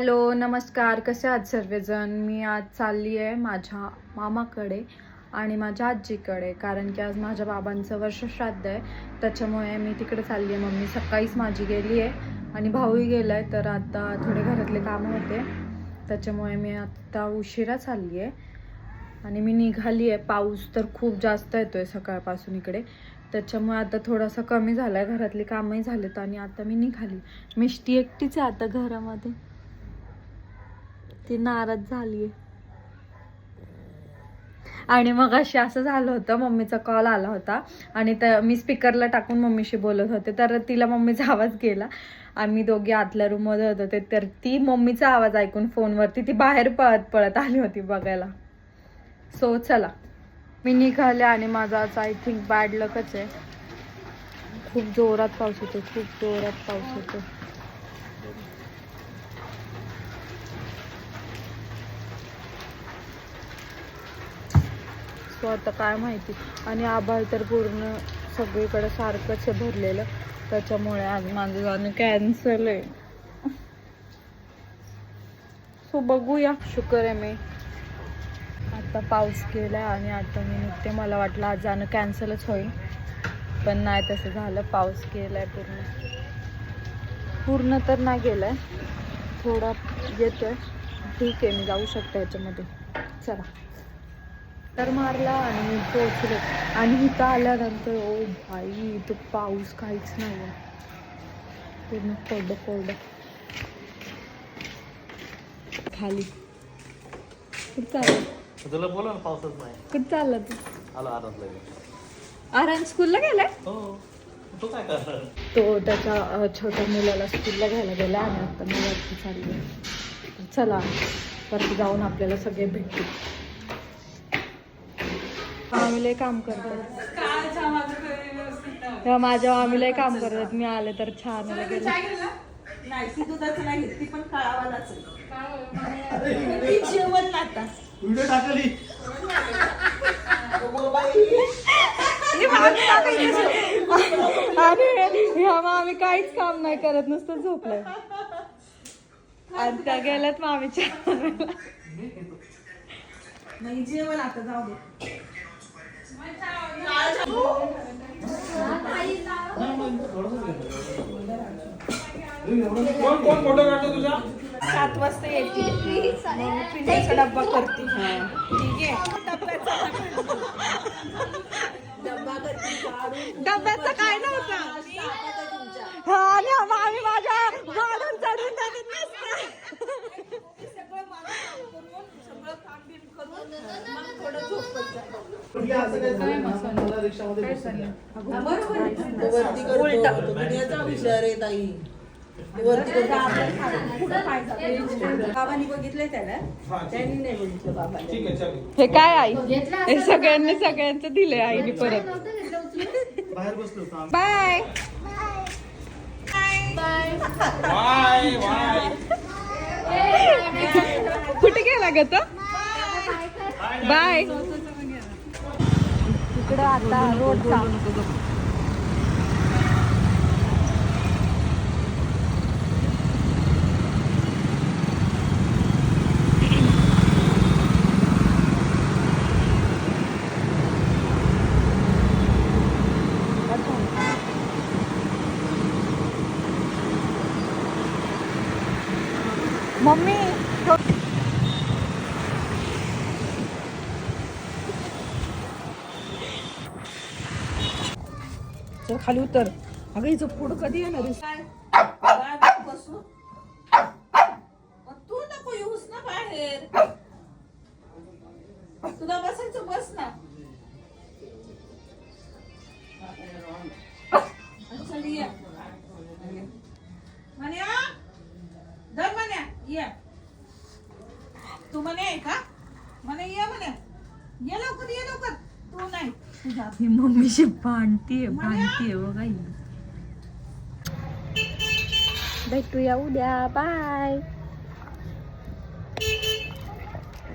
Hello नमस्कार. कसे आहात सर्वजण? मी आज चालली आहे माझ्या मामाकडे आणि माझ्या आजीकडे कारण की आज माझ्या बाबांचं वर्ष श्राद्ध आहे. त्याच्यामुळे मी तिकडे चालली आहे. मम्मी सकाळीच माझी गेली आहे आणि भाऊही गेला आहे तर आता थोडे घरातले कामं होते. त्याच्यामुळे मी आत्ता उशिरा चालली आहे आणि मी निघाली आहे. पाऊस तर खूप जास्त येतो आहे सकाळपासून इकडे. त्याच्यामुळे आता थोडासा कमी झाला आहे घरातली कामही झालेत आणि आता मी निघाली. मिष्टी एकटीच आहे आता घरामध्ये. ती नाराज झाली आणि मग अशी असं झालं होतं मम्मीचा कॉल आला होता. आणि त्या मी स्पीकरला टाकून मम्मीशी बोलत होते. तर तिला मम्मीचा आवाज गेला. आम्ही दोघे आतल्या रूममध्ये होत होते. तर ती मम्मीचा आवाज ऐकून फोनवरती ती बाहेर पळत पळत आली होती बघायला. सो चला. मी निघाले आणि माझा आज आय थिंक बॅड लकच आहे. खूप जोरात पाऊस होतो. खूप जोरात पाऊस होतो. सो आता काय माहिती. आणि आभाळ तर पूर्ण सगळीकडे सारखंच आहे भरलेलं. त्याच्यामुळे आज माझं जाणं कॅन्सल आहे. सो बघूया. शुकर आहे मी. आता पाऊस गेला आणि आता मी निघते मला वाटलं आज जाणं कॅन्सलच होईल. पण नाही तसं झालं. पाऊस गेलाय पूर्ण. पूर्ण तर नाही गेलाय. थोडा येतोय. ठीक आहे मी जाऊ शकते याच्यामध्ये चला. तर मारला आणि मी पोचले आणि इथं आल्यानंतर ओ भाई इथं पाऊस काहीच नाही पूर्ण कोरडं कोरडं. खाली. कुठं चाललं तुला बोला ना पावसाच नाही. कुठं चालला तू? आलो आराम आराम स्कूलला गेलाय? हो. तू काय करणार? तो त्याच्या छोट्या मुलाला स्कूलला घ्यायला गेला आणि आता मी वरती चालली. चला वरती जाऊन आपल्याला सगळे भेटू आम्ही लय काम करतात. तेव्हा माझ्या आम्ही काम करतात. मी आले तर छान नाही ती दुधाचं नाही घेत, ती पण काळावालाच आहे. ती जेवण ना आता व्हिडिओ टाकली. आणि ह्या मग आम्ही काहीच काम नाही करत. नुसतं झोपलंय. आणि त्या गेल्यात मामीच्या नाही जेवण आता जाऊ दे. कोण कोण फोटो काढतो तुझा? सात वाजता येते. मग पिण्याचा डब्बा करते. ठीक आहे. डब्याचा करते काय नव्हता? हा आणि आम्ही माझ्या गाडून चढून टाकत नसतं सगळं मला करून सगळं काम बिम करून मग थोडं झोपत जा. बरोबर आहे ताई. वरती बाबांनी बघितलंय त्याला. त्यांनी नाही बघितलं हे काय आई? हे सगळ्यांनी सगळ्यांचं दिलंय आईने परत. बाय. कुठे गेला ग तो? बाय. इकडं आता रोड मम्मी चल खाली उतर. अगं हिचं पुढं कधी येणार आहेस? बसू? मग तू नको येऊस ना बाहेर. तुला बसायचं बस ना. चल ये. म्हण्या धर म्हण्या ये. तू म्हणे आहे का? म्हणे ये म्हणे ये लवकर ये लवकर. तू नाही. तुझा ही मम्मीशी भांडतीये भांडतीये बघा ही भेटूया उद्या. बाय